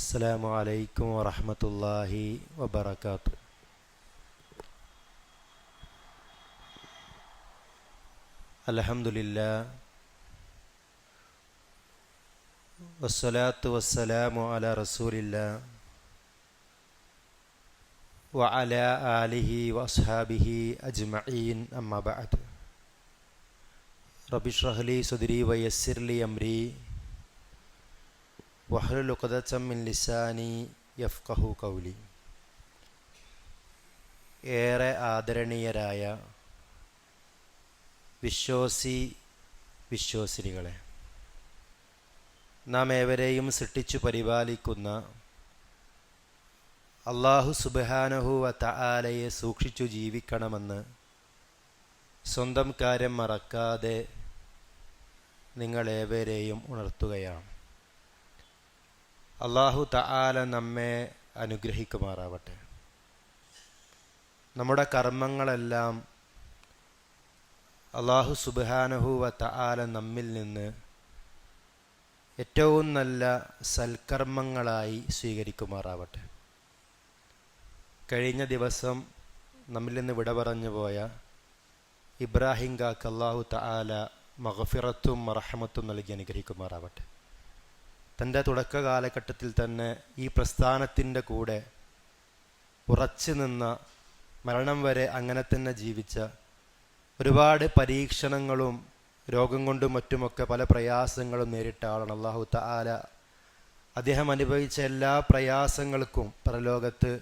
السلام عليكم ورحمة الله وبركاته. الحمد لله والصلاة والسلام على رسول الله وعلى آله وأصحابه أجمعين. أما بعد رب اشرح لي صدري ويسر لي أمري. വഹ്ലുൽ യഫ്ഖഹു കൗലി ഏറെ ആദരണീയരായ വിശ്വാസി വിശ്വാസിനികളെ നാം ഏവരെയും സൃഷ്ടിച്ചു പരിപാലിക്കുന്ന അള്ളാഹു സുബാനഹു തആലയെ സൂക്ഷിച്ചു ജീവിക്കണമെന്ന് സ്വന്തം കാര്യം മറക്കാതെ നിങ്ങളേവരെയും ഉണർത്തുകയാണ്. അള്ളാഹു തആല നമ്മെ അനുഗ്രഹിക്കുമാറാവട്ടെ. നമ്മുടെ കർമ്മങ്ങളെല്ലാം അള്ളാഹു സുബാനഹുവ തആല നമ്മിൽ നിന്ന് ഏറ്റവും നല്ല സൽക്കർമ്മങ്ങളായി സ്വീകരിക്കുമാറാവട്ടെ. കഴിഞ്ഞ ദിവസം നമ്മിൽ നിന്ന് വിട പറഞ്ഞു പോയ ഇബ്രാഹിം കാക്ക് അള്ളാഹു തആല മഹഫിറത്തും മറഹമത്തും നൽകി അനുഗ്രഹിക്കുമാറാവട്ടെ. തന്റെ തുടക്ക കാലഘട്ടത്തിൽ തന്നെ ഈ പ്രസ്ഥാനത്തിന്റെ കൂടെ ഉറച്ചു നിന്ന മരണം വരെ അങ്ങനെ തന്നെ ജീവിച്ച ഒരുപാട് പരീക്ഷണങ്ങളും രോഗം കൊണ്ടും മറ്റുമൊക്കെ പല പ്രയാസങ്ങളും നേരിട്ട ആളാണ് അള്ളാഹു തആല. അദ്ദേഹം അനുഭവിച്ച എല്ലാ പ്രയാസങ്ങൾക്കും പരലോകത്ത്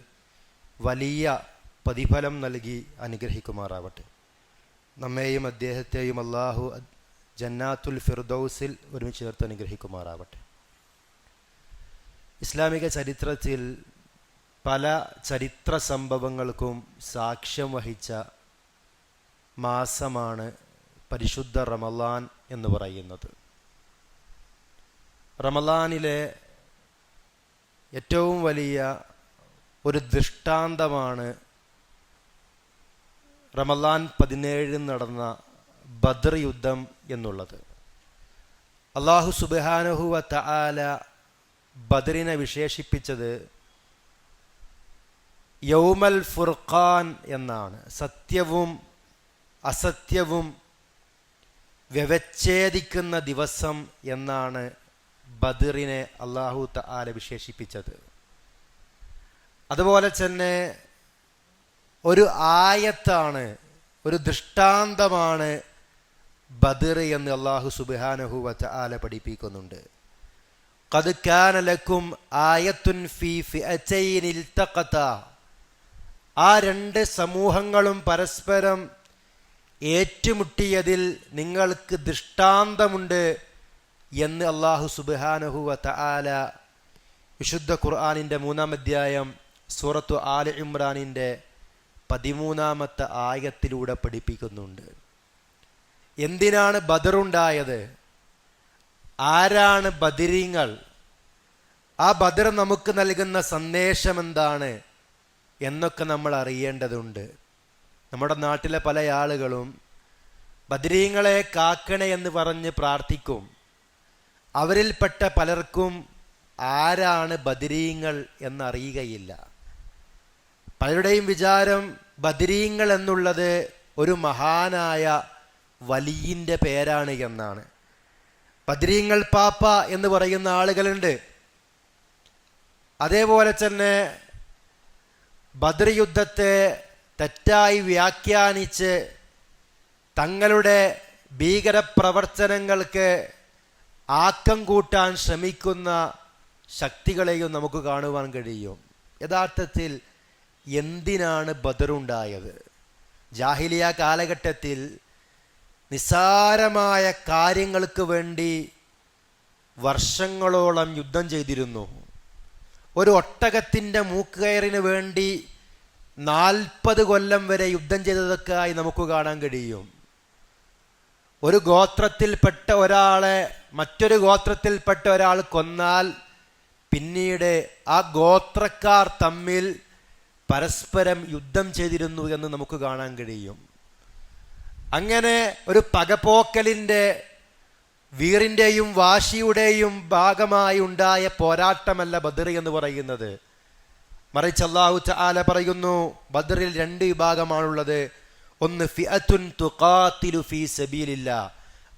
വലിയ പ്രതിഫലം നൽകി അനുഗ്രഹിക്കുമാറാവട്ടെ. നമ്മെയും അദ്ദേഹത്തെയും അള്ളാഹു ജന്നാത്തുൽ ഫിർദൌസിൽ ഒരുമിച്ച് ചേർത്ത് അനുഗ്രഹിക്കുമാറാവട്ടെ. ഇസ്ലാമിക ചരിത്രത്തിൽ പല ചരിത്ര സംഭവങ്ങൾക്കും സാക്ഷ്യം വഹിച്ച മാസമാണ് പരിശുദ്ധ റമലാൻ എന്ന് പറയുന്നത്. റമലാനിലെ ഏറ്റവും വലിയ ഒരു ദൃഷ്ടാന്തമാണ് റമലാൻ പതിനേഴിൽ നടന്ന ബദർ യുദ്ധം എന്നുള്ളത്. അള്ളാഹു സുബാനുഹുവ തആല ബദറിനെ വിശേഷിപ്പിച്ചത് യൗമൽ ഫുർഖാൻ എന്നാണ്. സത്യവും അസത്യവും വ്യവച്ഛേദിക്കുന്ന ദിവസം എന്നാണ് ബദറിനെ അള്ളാഹു തആല വിശേഷിപ്പിച്ചത്. അതുപോലെ തന്നെ ഒരു ആയത്താണ് ഒരു ദൃഷ്ടാന്തമാണ് ബദർ എന്ന് അള്ളാഹു സുബാനഹു വച്ച ആല പഠിപ്പിക്കുന്നുണ്ട്. قد كان لكم آية في فئتين التقتا ആ രണ്ട് സമൂഹങ്ങളും പരസ്പരം ഏറ്റുമുട്ടിയതിൽ നിങ്ങൾക്ക് ദൃഷ്ടാന്തമുണ്ട് എന്ന് അള്ളാഹു സുബാനഹുവ തആല വിശുദ്ധ ഖുർആാനിൻ്റെ മൂന്നാം അധ്യായം സൂറത്തു ആല ഇമ്രാനിൻ്റെ പതിമൂന്നാമത്തെ ആയത്തിലൂടെ പഠിപ്പിക്കുന്നുണ്ട് എന്തിനാണ് ബദറുണ്ടായത് ആരാണ് ബദിരീങ്ങൾ? ആ ബദർ നമുക്ക് നൽകുന്ന സന്ദേശം എന്താണ് എന്നൊക്കെ നമ്മൾ അറിയേണ്ടതുണ്ട്. നമ്മുടെ നാട്ടിലെ പല ആളുകളും ബദിരീങ്ങളെ കാക്കണേ എന്ന് പറഞ്ഞ് പ്രാർത്ഥിക്കും. അവരിൽപ്പെട്ട പലർക്കും ആരാണ് ബദിരീങ്ങൾ എന്നറിയുകയില്ല. പലരുടെയും വിചാരം ബദിരീങ്ങൾ എന്നുള്ളത് ഒരു മഹാനായ വലിയിന്റെ പേരാണ് എന്നാണ്. ബദ്രീങ്ങൾ പാപ്പ എന്ന് പറയുന്ന ആളുകളുണ്ട്. അതേപോലെ തന്നെ ബദ്ര യുദ്ധത്തെ തെറ്റായി വ്യാഖ്യാനിച്ച് തങ്ങളുടെ ഭീകരപ്രവർത്തനങ്ങൾക്ക് ആക്കം കൂട്ടാൻ ശ്രമിക്കുന്ന ശക്തികളെയും നമുക്ക് കാണുവാൻ കഴിയും. യഥാർത്ഥത്തിൽ എന്തിനാണ് ബദറുണ്ടായത്? ജാഹിലിയ കാലഘട്ടത്തിൽ നിസ്സാരമായ കാര്യങ്ങൾക്ക് വേണ്ടി വർഷങ്ങളോളം യുദ്ധം ചെയ്തിരുന്നു. ഒരു ഒട്ടകത്തിന്റെ മൂക്കുകയറിന് വേണ്ടി നാൽപ്പത് കൊല്ലം വരെ യുദ്ധം ചെയ്തതൊക്കെയായി നമുക്ക് കാണാൻ കഴിയും. ഒരു ഗോത്രത്തിൽപ്പെട്ട ഒരാളെ മറ്റൊരു ഗോത്രത്തിൽപ്പെട്ട ഒരാൾ കൊന്നാൽ പിന്നീട് ആ ഗോത്രക്കാർ തമ്മിൽ പരസ്പരം യുദ്ധം ചെയ്തിരുന്നു എന്ന് നമുക്ക് കാണാൻ കഴിയും. അങ്ങനെ ഒരു പകപോക്കലിന്റെ വീറിന്റെയും വാശിയുടെയും ഭാഗമായി ഉണ്ടായ പോരാട്ടമല്ല ബദർ എന്ന് പറയുന്നത്. മറിച്ച് അള്ളാഹു ചാല പറയുന്നു ബദറിൽ രണ്ട് വിഭാഗമാണുള്ളത്. ഒന്ന് ഫിഅത്തുൻ തുഖാത്തിലു ഫീ സബീലില്ല.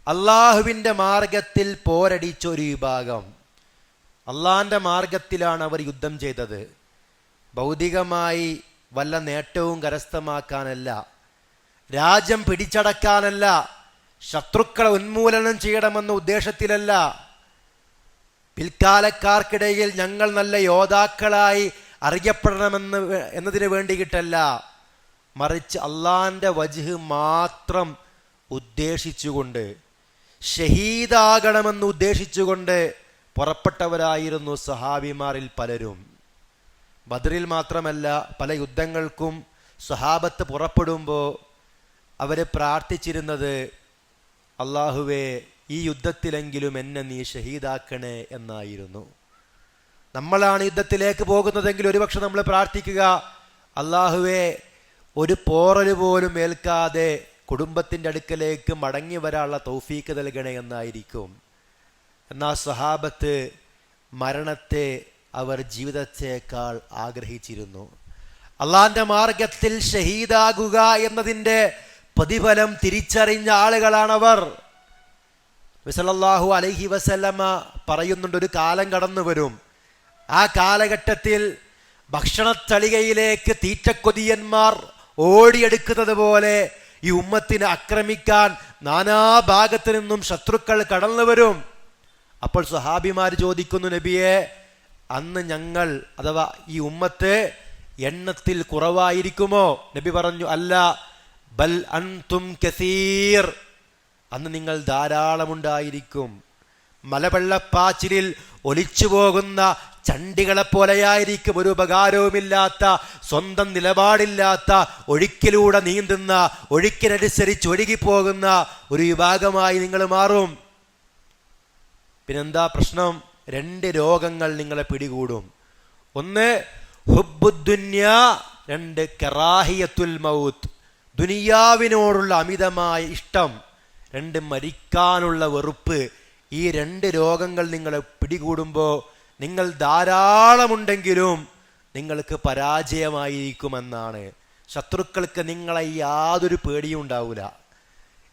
അള്ളാഹുവിന്റെ മാർഗത്തിൽ പോരടിച്ച ഒരു വിഭാഗം. അള്ളാഹിന്റെ മാർഗത്തിലാണ് അവർ യുദ്ധം ചെയ്തത്. ഭൗതികമായി വല്ല നേട്ടവും കരസ്ഥമാക്കാനല്ല. രാജ്യം പിടിച്ചടക്കാനല്ല ശത്രുക്കളെ ഉന്മൂലനം ചെയ്യണമെന്ന ഉദ്ദേശത്തിലല്ല. പിൽക്കാലക്കാർക്കിടയിൽ ഞങ്ങൾ നല്ല യോദ്ധാക്കളായി അറിയപ്പെടണമെന്ന് എന്നതിന് വേണ്ടിയിട്ടല്ല. മറിച്ച് അള്ളാന്റെ വജുഹ് മാത്രം ഉദ്ദേശിച്ചുകൊണ്ട് ഷഹീദാകണമെന്ന് ഉദ്ദേശിച്ചുകൊണ്ട് പുറപ്പെട്ടവരായിരുന്നു സഹാബിമാരിൽ പലരും. ബദറിൽ മാത്രമല്ല പല യുദ്ധങ്ങൾക്കും സഹാബത്ത് പുറപ്പെടുമ്പോൾ അവർ പ്രാർത്ഥിച്ചിരുന്നത് അള്ളാഹുവേ ഈ യുദ്ധത്തിലെങ്കിലും എന്നെ നീ ഷഹീദാക്കണേ എന്നായിരുന്നു. നമ്മളാണ് യുദ്ധത്തിലേക്ക് പോകുന്നതെങ്കിൽ ഒരുപക്ഷെ നമ്മൾ പ്രാർത്ഥിക്കുക അള്ളാഹുവെ ഒരു പോറൽ പോലും ഏൽക്കാതെ കുടുംബത്തിന്റെ അടുക്കലേക്ക് മടങ്ങി വരാനുള്ള തൗഫീക്ക് നൽകണേ എന്നായിരിക്കും. എന്നാൽ സ്വഹാബത്ത് മരണത്തെ അവർ ജീവിതത്തേക്കാൾ ആഗ്രഹിച്ചിരുന്നു. അള്ളാന്റെ മാർഗത്തിൽ ഷഹീദാകുക എന്നതിന്റെ പ്രതിഫലം തിരിച്ചറിഞ്ഞ ആളുകളാണവർ. വിസലല്ലാഹു അലഹി വസല്ലമ പറയുന്നുണ്ട് ഒരു കാലം കടന്നു വരും. ആ കാലഘട്ടത്തിൽ ഭക്ഷണത്തളികയിലേക്ക് തീറ്റക്കൊതിയന്മാർ ഓടിയെടുക്കുന്നത് പോലെ ഈ ഉമ്മത്തിനെ ആക്രമിക്കാൻ നാനാഭാഗത്തു നിന്നും ശത്രുക്കൾ കടന്നു വരും. അപ്പോൾ സുഹാബിമാർ ചോദിക്കുന്നു നബിയെ അന്ന് ഞങ്ങൾ അഥവാ ഈ ഉമ്മത്ത് എണ്ണത്തിൽ കുറവായിരിക്കുമോ? നബി പറഞ്ഞു അല്ല ബൽ അൻതും കസീർ. അന്ന് നിങ്ങൾ ധാരാളമുണ്ടായിരിക്കും. മലവെള്ളപ്പാച്ചിലിൽ ഒലിച്ചു പോകുന്ന ചണ്ടികളെ പോലെയായിരിക്കും ഒരു ഉപകാരവുമില്ലാത്ത സ്വന്തം നിലപാടില്ലാത്ത ഒഴുക്കിലൂടെ നീന്തുന്ന ഒഴുക്കിനനുസരിച്ച് ഒഴുകിപ്പോകുന്ന ഒരു വിഭാഗമായി നിങ്ങൾ മാറും. പിന്നെന്താ പ്രശ്നം? രണ്ട് രോഗങ്ങൾ നിങ്ങളെ പിടികൂടും. ഒന്ന് ഹുബുദ്ദുന്യ രണ്ട് കറാഹിയത്തുൽ മൗത്ത്. ദുനിയാവിനോടുള്ള അമിതമായ ഇഷ്ടം രണ്ട് മരിക്കാനുള്ള വെറുപ്പ് ഈ രണ്ട് രോഗങ്ങൾ നിങ്ങളെ പിടികൂടുമ്പോൾ നിങ്ങൾ ധാരാളമുണ്ടെങ്കിലും നിങ്ങൾക്ക് പരാജയമായിരിക്കുമെന്നാണ്. ശത്രുക്കൾക്ക് നിങ്ങളെ യാതൊരു പേടിയും ഉണ്ടാവില്ല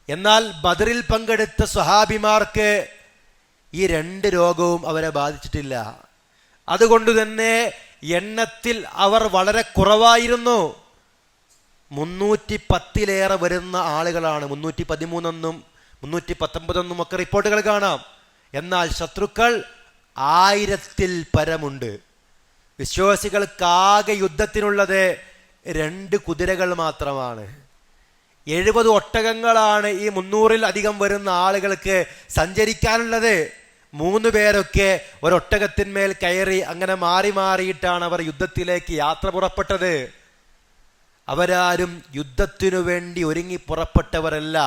എന്നാൽ ബദറിൽ പങ്കെടുത്ത സ്വഹാബിമാർക്ക് ഈ രണ്ട് രോഗവും അവരെ ബാധിച്ചിട്ടില്ല. അതുകൊണ്ട് തന്നെ എണ്ണത്തിൽ അവർ വളരെ കുറവായിരുന്നു. മുന്നൂറ്റി പത്തിലേറെ വരുന്ന ആളുകളാണ്. മുന്നൂറ്റി പതിമൂന്നെന്നും മുന്നൂറ്റി പത്തൊമ്പതെന്നും ഒക്കെ റിപ്പോർട്ടുകൾ കാണാം. എന്നാൽ ശത്രുക്കൾ ആയിരത്തിൽ പരമുണ്ട്. വിശ്വാസികൾക്കാകെ യുദ്ധത്തിനുള്ളത് രണ്ട് കുതിരകൾ മാത്രമാണ്. എഴുപത് ഒട്ടകങ്ങളാണ് ഈ മുന്നൂറിൽ അധികം വരുന്ന ആളുകൾക്ക് സഞ്ചരിക്കാനുള്ളത്. മൂന്ന് പേരൊക്കെ ഒരൊട്ടകത്തിന്മേൽ കയറി അങ്ങനെ മാറി മാറിയിട്ടാണ് അവർ യുദ്ധത്തിലേക്ക് യാത്ര പുറപ്പെട്ടത്. അവരാരും യുദ്ധത്തിനു വേണ്ടി ഒരുങ്ങി പുറപ്പെട്ടവരല്ല.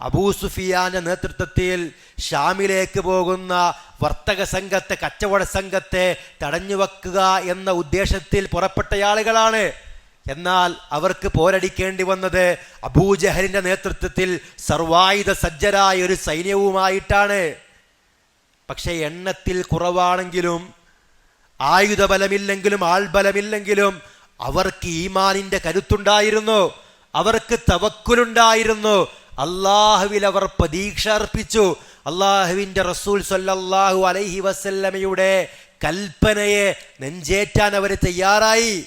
അബൂ സുഫിയാന്റെ നേതൃത്വത്തിൽ ഷാമിലേക്ക് പോകുന്ന വർത്തക സംഘത്തെ കച്ചവട സംഘത്തെ തടഞ്ഞു വെക്കുക എന്ന ഉദ്ദേശത്തിൽ പുറപ്പെട്ട ആളുകളാണ് എന്നാൽ അവർക്ക് പോരടിക്കേണ്ടി വന്നത് അബൂജഹലിന്റെ നേതൃത്വത്തിൽ സർവായുധ സജ്ജരായ ഒരു സൈന്യവുമായിട്ടാണ്. പക്ഷേ എണ്ണത്തിൽ കുറവാണെങ്കിലും ആയുധബലമില്ലെങ്കിലും ആൾബലമില്ലെങ്കിലും അവർക്ക് ഈമാനിന്റെ കരുത്തുണ്ടായിരുന്നു അവർക്ക് തവക്കുലുണ്ടായിരുന്നു. അള്ളാഹുവിൽ അവർ പ്രതീക്ഷ അർപ്പിച്ചു. അള്ളാഹുവിന്റെ റസൂൽ സല്ലാഹു അലൈഹി വസല്ലമയുടെ കൽപ്പനയെ നെഞ്ചേറ്റാൻ അവർ തയ്യാറായി.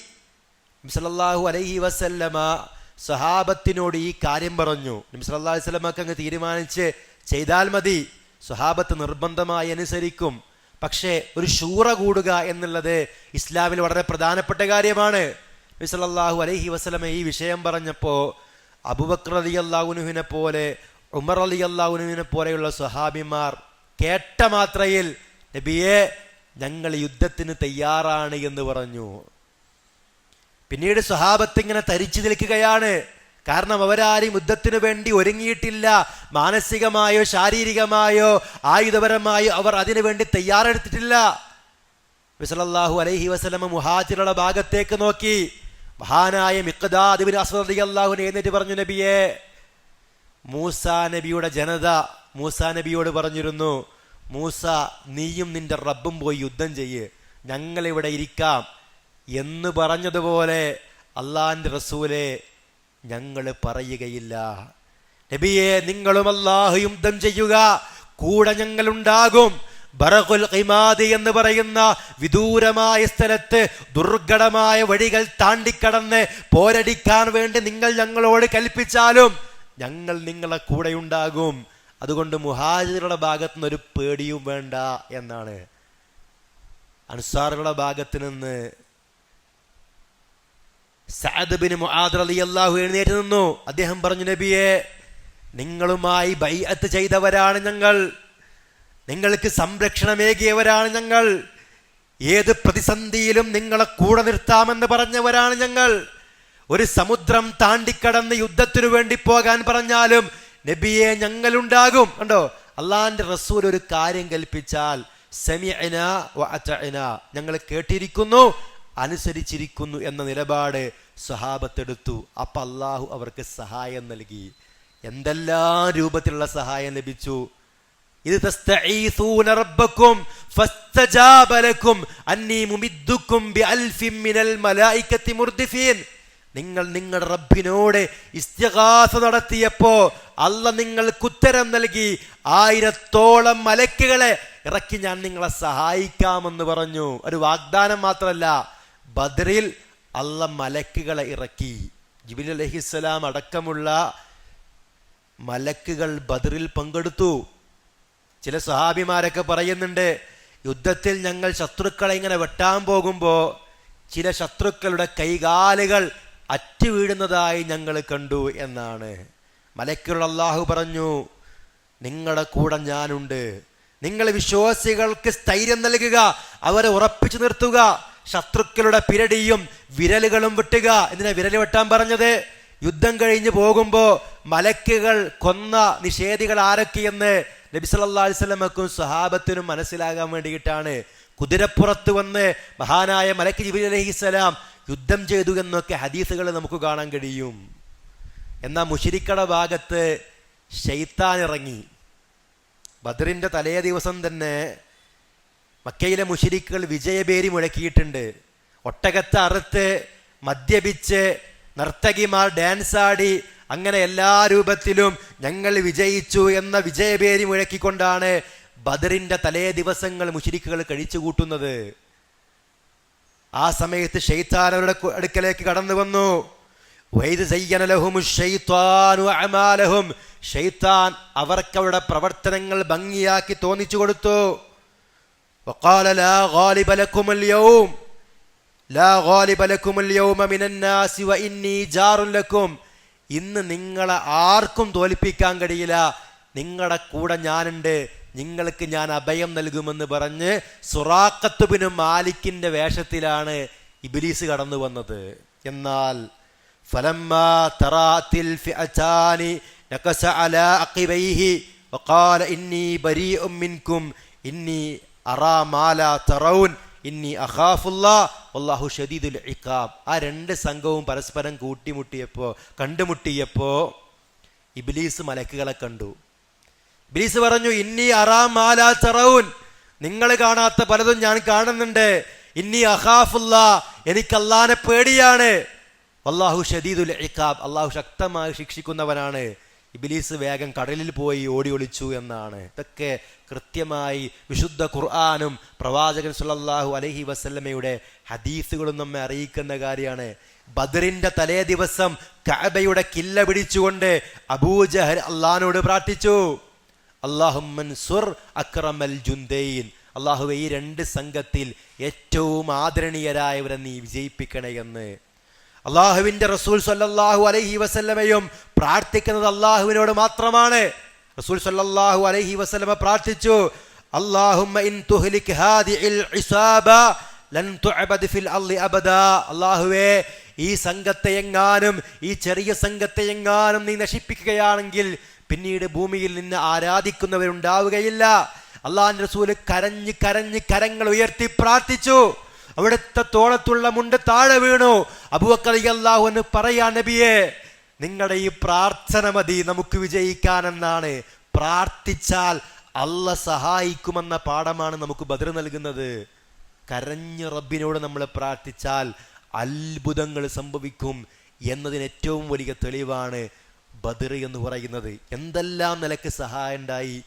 സല്ലാഹു അലൈഹി വസല്ലമ സഹാബത്തിനോട് ഈ കാര്യം പറഞ്ഞു. നബി വസ്ലമക്ക് അങ്ങ് തീരുമാനിച്ച് ചെയ്താൽ മതി. സ്വഹാബത്ത് നിർബന്ധമായി അനുസരിക്കും. പക്ഷേ ഒരു ശൂറ കൂടുക എന്നുള്ളത് ഇസ്ലാമിൽ വളരെ പ്രധാനപ്പെട്ട കാര്യമാണ്. നബി അലഹി വസ്ലമ ഈ വിഷയം പറഞ്ഞപ്പോൾ അബുബക്ർ അലി അള്ളാഹുനുവിനെ പോലെ ഉമർ അലി അള്ളാഹുനുവിനെ പോലെയുള്ള സ്വഹാബിമാർ കേട്ട മാത്രയിൽ നബിയെ ഞങ്ങൾ യുദ്ധത്തിന് തയ്യാറാണ് എന്ന് പറഞ്ഞു. പിന്നീട് സ്വഹാബത്ത് ഇങ്ങനെ തരിച്ചു നിൽക്കുകയാണ്. കാരണം അവരാരും യുദ്ധത്തിനു വേണ്ടി ഒരുങ്ങിയിട്ടില്ല. മാനസികമായോ ശാരീരികമായോ ആയുധപരമായോ അവർ അതിനു വേണ്ടി തയ്യാറെടുത്തിട്ടില്ല. വിസലല്ലാഹു അലൈഹി വസല്ലമ മുഹാജിറുടെ ഭാഗത്തേക്ക് നോക്കി. മഹാനായ അള്ളാഹുനെ എന്നിട്ട് പറഞ്ഞു നബിയെ മൂസ നബിയുടെ ജനത മൂസ നബിയോട് പറഞ്ഞിരുന്നു മൂസ നീയും നിന്റെ റബ്ബും പോയി യുദ്ധം ചെയ്യ് ഞങ്ങളിവിടെ ഇരിക്കാം. എന്ന് പറഞ്ഞതുപോലെ അള്ളാന്റെ റസൂലെ ഞങ്ങൾ പറയുകയില്ല. നബിയെ നിങ്ങളും അല്ലാഹു യുദ്ധം ചെയ്യുക കൂടെ ഞങ്ങളുണ്ടാകും. ബറഖുൽ ഖിമാദി എന്ന് പറയുന്ന വിദൂരമായ സ്ഥലത്ത് ദുർഘടമായ വഴികൾ താണ്ടിക്കടന്ന് പോരടിക്കാൻ വേണ്ടി നിങ്ങൾ ഞങ്ങളോട് കൽപ്പിച്ചാലും ഞങ്ങൾ നിങ്ങളെ കൂടെ ഉണ്ടാകും. അതുകൊണ്ട് മുഹാജിറുടെ ഭാഗത്തു നിന്ന് ഒരു പേടിയും വേണ്ട എന്നാണ്. അൻസാറുകളുടെ ഭാഗത്ത് നിന്ന് സഅദ് ബിൻ മുആദ് റളിയല്ലാഹു എഴുന്നേറ്റ് നിന്നു. അദ്ദേഹം പറഞ്ഞു നബിയെ നിങ്ങളുമായി ബൈഅത്ത് ചെയ്തവരാണ് ഞങ്ങൾ. നിങ്ങൾക്ക് സംരക്ഷണമേകിയവരാണ് ഞങ്ങൾ. ഏത് പ്രതിസന്ധിയിലും നിങ്ങളെ കൂടെ നിർത്താമെന്ന് പറഞ്ഞവരാണ് ഞങ്ങൾ. ഒരു സമുദ്രം താണ്ടിക്കടന്ന് യുദ്ധത്തിനു വേണ്ടി പോകാൻ പറഞ്ഞാലും നബിയെ ഞങ്ങളുണ്ടാകും. കണ്ടോ? അള്ളാന്റെ റസൂൽ ഒരു കാര്യം കൽപ്പിച്ചാൽ ഞങ്ങൾ കേട്ടിരിക്കുന്നു അനുസരിച്ചിരിക്കുന്നു എന്ന നിലപാട് സ്വഹാബത്തെടുത്തു. അപ്പൊ അള്ളാഹു അവർക്ക് സഹായം നൽകി. എന്തെല്ലാം രൂപത്തിലുള്ള സഹായം ലഭിച്ചു? ഇത് റബ്ബക്കും മലായികത്തി മുർദിഫീൻ. നിങ്ങൾ നിങ്ങളുടെ റബ്ബിനോട് ഇസ്തിഗാസ നടത്തിയപ്പോ അല്ല നിങ്ങൾക്ക് ഉത്തരം നൽകി ആയിരത്തോളം മലക്കുകളെ ഇറക്കി ഞാൻ നിങ്ങളെ സഹായിക്കാമെന്ന് പറഞ്ഞു. ഒരു വാഗ്ദാനം മാത്രമല്ല ബദറിൽ അല്ല മലക്കുകളെ ഇറക്കി. ജിബിൽ അലഹിസ്സലാം അടക്കമുള്ള മലക്കുകൾ ബദറിൽ പങ്കെടുത്തു. ചില സഹാബിമാരൊക്കെ പറയുന്നുണ്ട് യുദ്ധത്തിൽ ഞങ്ങൾ ശത്രുക്കളെ ഇങ്ങനെ വെട്ടാൻ പോകുമ്പോൾ ചില ശത്രുക്കളുടെ കൈകാലുകൾ അറ്റുവീഴുന്നതായി ഞങ്ങൾ കണ്ടു എന്നാണ്. മലക്കുകൾ അള്ളാഹു പറഞ്ഞു നിങ്ങളുടെ കൂടെ ഞാനുണ്ട്. നിങ്ങൾ വിശ്വാസികൾക്ക് സ്ഥൈര്യം നൽകുക അവരെ ഉറപ്പിച്ചു നിർത്തുക ശത്രുക്കളുടെ പിരടിയും വിരലുകളും വെട്ടുക. എന്തിനാ വിരൽ വെട്ടാൻ പറഞ്ഞത്? യുദ്ധം കഴിഞ്ഞു പോകുമ്പോൾ മലക്കുകൾ കൊന്ന നിഷേധികൾ ആരൊക്കെയെന്ന് നബി സല്ലാ അലൈഹി വസല്ലമക്കും സഹാബത്തിനും മനസ്സിലാകാൻ വേണ്ടിയിട്ടാണ് കുതിരപ്പുറത്ത് വന്ന് മഹാനായ മലക്ക് ജിബി അലഹിസ്സലാം യുദ്ധം ചെയ്തു എന്നൊക്കെ ഹദീസുകൾ നമുക്ക് കാണാൻ കഴിയും. എന്നാൽ മുഷിരിക്കട ഭാഗത്ത് ഷെയ്ത്താൻ ഇറങ്ങി. ബദറിന്റെ തലേ ദിവസം തന്നെ മക്കയിലെ മുഷിരിക്കുകൾ വിജയപേരി മുഴക്കിയിട്ടുണ്ട്. ഒട്ടകത്ത് അറുത്ത് മദ്യപിച്ച് നർത്തകിമാർ ഡാൻസ് ആടി അങ്ങനെ എല്ലാ രൂപത്തിലും ഞങ്ങൾ വിജയിച്ചു എന്ന വിജയപേരി മുഴക്കിക്കൊണ്ടാണ് ബദറിന്റെ തലേ ദിവസങ്ങൾ മുഷിരിക്കുകൾ കഴിച്ചു കൂട്ടുന്നത് ആ സമയത്ത് ഷെയ്ത്താൻ അവരുടെ അടുക്കലേക്ക് കടന്നു വന്നു. ഷെയ്ത്താൻ അവർക്ക് അവരുടെ പ്രവർത്തനങ്ങൾ ഭംഗിയാക്കി തോന്നിച്ചു കൊടുത്തു. وقال لا غالب لكم اليوم لا غالب لكم اليوم من الناس وإني جار لكم ഇന്ന് നിങ്ങളെ ആർക്കും തോൽപ്പിക്കാൻ കഴിയില്ല നിങ്ങളുടെ കൂടെ ഞാനുണ്ട് നിങ്ങൾക്ക് ഞാൻ അഭയം നൽകുമെന്ന് പറഞ്ഞ് സുറാക്കത്തുബിന് മാലിക്കിന്റെ വേഷത്തിലാണ് ഇബിലീസ് കടന്നു വന്നത് എന്നാൽ فلما ترات الفئتان نكس على عقبيه وقال إني بريء منكم إني أرى ما لا ترون ഇന്നി അഖാഫുല്ലാ വല്ലാഹു ഷദീദുൽ ഇഖാബ്. ആ രണ്ട് സംഘവും പരസ്പരം കൂട്ടിമുട്ടിയപ്പോ കണ്ടുമുട്ടിയപ്പോ ഇബിലീസ് മലക്കുകളെ കണ്ടു. ഇബ്ലീസ് പറഞ്ഞു ഇന്നി അറാം നിങ്ങൾ കാണാത്ത പലതും ഞാൻ കാണുന്നുണ്ട്. ഇന്നി അഖാഫുല്ല എനിക്ക് അള്ളാനെ പേടിയാണ്. അള്ളാഹു ഷദീദുൽ ഇഖാബ്. അള്ളാഹു ശക്തമായി ശിക്ഷിക്കുന്നവനാണ്. ഇബിലീസ് വേഗം കടലിൽ പോയി ഓടി ഒളിച്ചു എന്നാണ്. ഇതൊക്കെ കൃത്യമായി വിശുദ്ധ ഖുർആാനും പ്രവാചകൻ സുല്ലാഹു അലഹി വസല്ലമയുടെ ഹദീസുകളും നമ്മെ അറിയിക്കുന്ന കാര്യമാണ്. ബദറിന്റെ തലേ ദിവസം കഅബയുടെ കില്ല പിടിച്ചുകൊണ്ട് അബൂജഹൽ അള്ളഹാനോട് പ്രാർത്ഥിച്ചു. അള്ളാഹുമൻസുർ അക്രമൽ ജുന്ദൈൻ. അള്ളാഹു ഈ രണ്ട് സംഘത്തിൽ ഏറ്റവും ആദരണീയരായവരെ നീ വിജയിപ്പിക്കണേ എന്ന്. അള്ളാഹുവിന്റെ റസൂൽ സല്ലാഹു അലൈഹി വസല്ലമയും പ്രാർത്ഥിക്കുന്നത് അള്ളാഹുവിനോട് മാത്രമാണ്. റസൂൽ സല്ലാഹു അലൈഹി വസല്ലമ പ്രാർത്ഥിച്ചു അല്ലാഹുവേ ഈ സംഘത്തെ എങ്ങാനും ഈ ചെറിയ സംഘത്തെ എങ്ങാനും നീ നശിപ്പിക്കുകയാണെങ്കിൽ പിന്നീട് ഭൂമിയിൽ നിന്ന് ആരാധിക്കുന്നവരുണ്ടാവുകയില്ല. അള്ളാഹ് റസൂൽ കരഞ്ഞ് കരഞ്ഞ് കരങ്ങൾ ഉയർത്തി പ്രാർത്ഥിച്ചു. അവിടുത്തെ തോളത്തുള്ള മുണ്ട് താഴെ വീണു. അബൂബക്കർ അള്ളാഹു എന്ന് പറയാ നബിയെ നിങ്ങളുടെ ഈ പ്രാർത്ഥന മതി നമുക്ക് വിജയിക്കാനെന്നാണ്. പ്രാർത്ഥിച്ചാൽ അല്ല സഹായിക്കുമെന്ന പാഠമാണ് നമുക്ക് ബദർ നൽകുന്നത്. കരഞ്ഞ് റബ്ബിനോട് നമ്മൾ പ്രാർത്ഥിച്ചാൽ അത്ഭുതങ്ങൾ സംഭവിക്കും എന്നതിന് ഏറ്റവും വലിയ തെളിവാണ് ബദർ എന്ന് പറയുന്നത്. എന്തെല്ലാം നിലയ്ക്ക് സഹായം ഉണ്ടായി?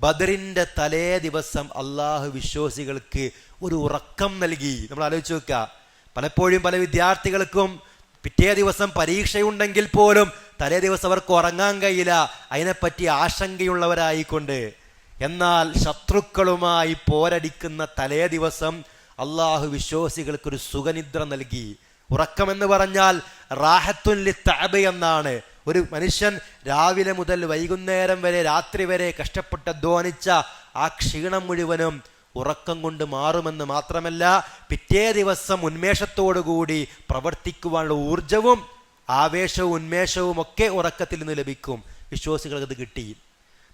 ബദറിന്റെ തലേ ദിവസം അള്ളാഹു വിശ്വാസികൾക്ക് ഒരു ഉറക്കം നൽകി. നമ്മൾ ആലോചിച്ച് നോക്കുക. പലപ്പോഴും പല വിദ്യാർത്ഥികൾക്കും പിറ്റേ ദിവസം പരീക്ഷയുണ്ടെങ്കിൽ പോലും തലേ ദിവസം അവർക്ക് ഉറങ്ങാൻ കഴിയില്ല. അതിനെപ്പറ്റി ആശങ്കയുള്ളവരായിക്കൊണ്ട്. എന്നാൽ ശത്രുക്കളുമായി പോരടിക്കുന്ന തലേ ദിവസം അള്ളാഹു വിശ്വാസികൾക്കൊരു സുഖനിദ്ര നൽകി. ഉറക്കമെന്ന് പറഞ്ഞാൽ റാഹത്തുല്ലി തഅബ എന്നാണ്. ഒരു മനുഷ്യൻ രാവിലെ മുതൽ വൈകുന്നേരം വരെ രാത്രി വരെ കഷ്ടപ്പെട്ട് അധ്വാനിച്ച ആ ക്ഷീണം മുഴുവനും ഉറക്കം കൊണ്ട് മാറുമെന്ന് മാത്രമല്ല പിറ്റേ ദിവസം ഉന്മേഷത്തോടുകൂടി പ്രവർത്തിക്കുവാനുള്ള ഊർജവും ആവേശവും ഉന്മേഷവും ഒക്കെ ഉറക്കത്തിൽ നിന്ന് ലഭിക്കും. വിശ്വാസികൾക്ക് അത് കിട്ടി.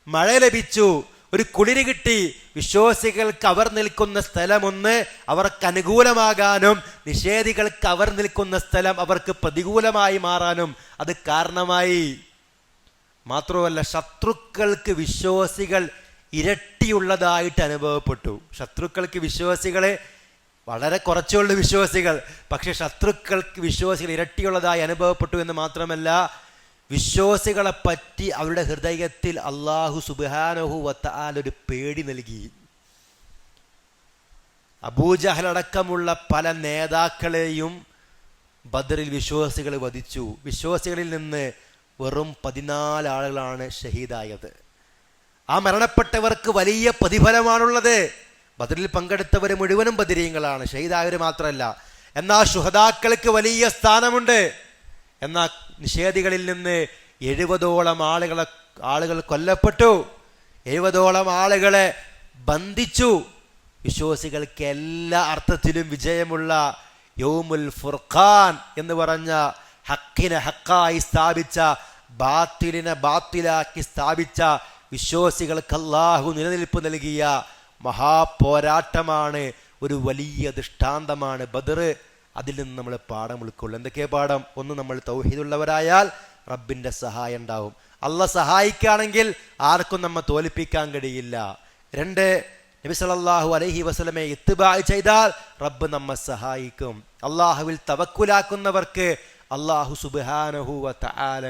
മഴ ലഭിച്ചു. ഒരു കുളിര് കിട്ടി. വിശ്വാസികൾക്ക് അവർ നിൽക്കുന്ന സ്ഥലമൊന്ന് അവർക്ക് അനുകൂലമാകാനും നിഷേധികൾക്ക് അവർ നിൽക്കുന്ന സ്ഥലം അവർക്ക് പ്രതികൂലമായി മാറാനും അത് കാരണമായി. മാത്രമല്ല ശത്രുക്കൾക്ക് വിശ്വാസികൾ ഇരട്ടിയുള്ളതായിട്ട് അനുഭവപ്പെട്ടു. ശത്രുക്കൾക്ക് വിശ്വാസികളെ വളരെ കുറച്ചുള്ള വിശ്വാസികൾ പക്ഷെ ശത്രുക്കൾക്ക് വിശ്വാസികൾ ഇരട്ടിയുള്ളതായി അനുഭവപ്പെട്ടു എന്ന് മാത്രമല്ല വിശ്വാസികളെ പറ്റി അവരുടെ ഹൃദയത്തിൽ അള്ളാഹു സുബാനഹു വത്താലൊരു പേടി നൽകി. അബൂജഹലടക്കമുള്ള പല നേതാക്കളെയും ബദറിൽ വിശ്വാസികൾ വധിച്ചു. വിശ്വാസികളിൽ നിന്ന് വെറും പതിനാല് ആളുകളാണ് ഷഹീദായത്. ആ മരണപ്പെട്ടവർക്ക് വലിയ പ്രതിഫലമാണുള്ളത്. ബദറിൽ പങ്കെടുത്തവർ മുഴുവനും ബദിരീങ്ങളാണ്. ഷഹീദായവർ മാത്രമല്ല എന്നാൽ ശുഹദാക്കൾക്ക് വലിയ സ്ഥാനമുണ്ട്. എന്നാൽ നിഷേധികളിൽ നിന്ന് എഴുപതോളം ആളുകളെ ആളുകൾ കൊല്ലപ്പെട്ടു. എഴുപതോളം ആളുകളെ ബന്ധിച്ചു. വിശ്വാസികൾക്ക് എല്ലാ അർത്ഥത്തിലും വിജയമുള്ള യോമുൽ ഫുർഖാൻ എന്ന് പറഞ്ഞ ഹക്കിനെ ഹക്കായി സ്ഥാപിച്ച ബാത്തിലിനെ ബാത്തിലാക്കി സ്ഥാപിച്ച വിശ്വാസികൾക്ക് അല്ലാഹു നിലനിൽപ്പ് നൽകിയ മഹാപോരാട്ടമാണ് ഒരു വലിയ ദൃഷ്ടാന്തമാണ് ബദർ അതിൽ നിന്ന് നമ്മൾ പാഠം ഉൾക്കൊള്ളും. എന്തൊക്കെയാ പാഠം? ഒന്ന് നമ്മൾ തൗഹീദുള്ളവരായാൽ റബ്ബിന്റെ സഹായം ഉണ്ടാവും. അല്ല സഹായിക്കുകയാണെങ്കിൽ ആർക്കും നമ്മെ തോൽപ്പിക്കാൻ കഴിയില്ല. രണ്ട് നബി സല്ലല്ലാഹു അലൈഹി വസല്ലമെ ഇത്തിബാ ചെയ്താൽ റബ്ബ് നമ്മെ സഹായിക്കും. അള്ളാഹുവിൽ തവക്കുലാക്കുന്നവർക്ക് അള്ളാഹു സുബാനഹു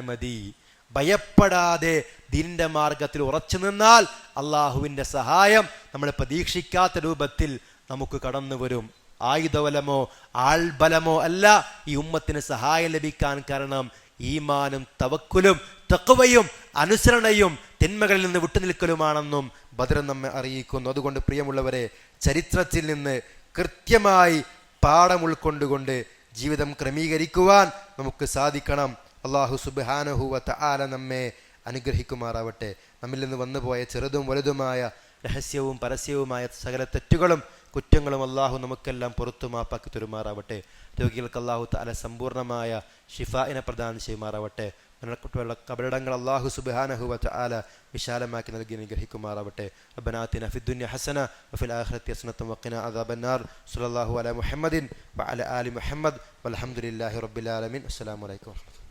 മതി. ഭയപ്പെടാതെ ദിന്റെ മാർഗത്തിൽ ഉറച്ചു നിന്നാൽ അള്ളാഹുവിന്റെ സഹായം നമ്മൾ പ്രതീക്ഷിക്കാത്ത രൂപത്തിൽ നമുക്ക് കടന്നു വരും ആയുധബലമോ ആൾബലമോ അല്ല ഈ ഉമ്മത്തിന് സഹായം ലഭിക്കാൻ കാരണം ഈമാനും തവക്കുലും തക്കവയും അനുസരണയും തിന്മകളിൽ നിന്ന് വിട്ടുനിൽക്കലുമാണെന്നും ഭദ്രൻ നമ്മെ അറിയിക്കുന്നു. അതുകൊണ്ട് പ്രിയമുള്ളവരെ ചരിത്രത്തിൽ നിന്ന് കൃത്യമായി പാഠം ഉൾക്കൊണ്ടുകൊണ്ട് ജീവിതം ക്രമീകരിക്കുവാൻ നമുക്ക് സാധിക്കണം. അള്ളാഹു സുബാനഹുവത്ത് ആല നമ്മെ അനുഗ്രഹിക്കുമാറാവട്ടെ. നമ്മിൽ നിന്ന് വന്നുപോയ ചെറുതും വലുതുമായ രഹസ്യവും പരസ്യവുമായ സകല തെറ്റുകളും കുറ്റങ്ങളും അള്ളാഹു നമുക്കെല്ലാം പുറത്തു മാപ്പാക്കി തരുമാറാവട്ടെ. രോഗികൾക്ക് അള്ളാഹു തല സമ്പൂർണമായ ഷിഫായിനെ പ്രദാനം ചെയ്യുമാറാവട്ടെ. മരണക്കുട്ടികളുടെ കബറിടങ്ങൾ അള്ളാഹു സുബാനഹുവത്ത് ആല വിശാലമാക്കി നൽകി അനുഗ്രഹിക്കുമാറാവട്ടെ. റബ്ബനാത്തിന ഫിദ്ദുന്യ ഹസന വഫിൽ ആഖിറത്തി ഹസനത്തും വഖിന അദാബന്നാർ. സല്ലല്ലാഹു അല മുഹമ്മദിൻ വഅല ആലി മുഹമ്മദ്. വൽഹംദുലില്ലാഹി റബ്ബിൽ ആലമീൻ. അസ്സലാമു അലൈക്കും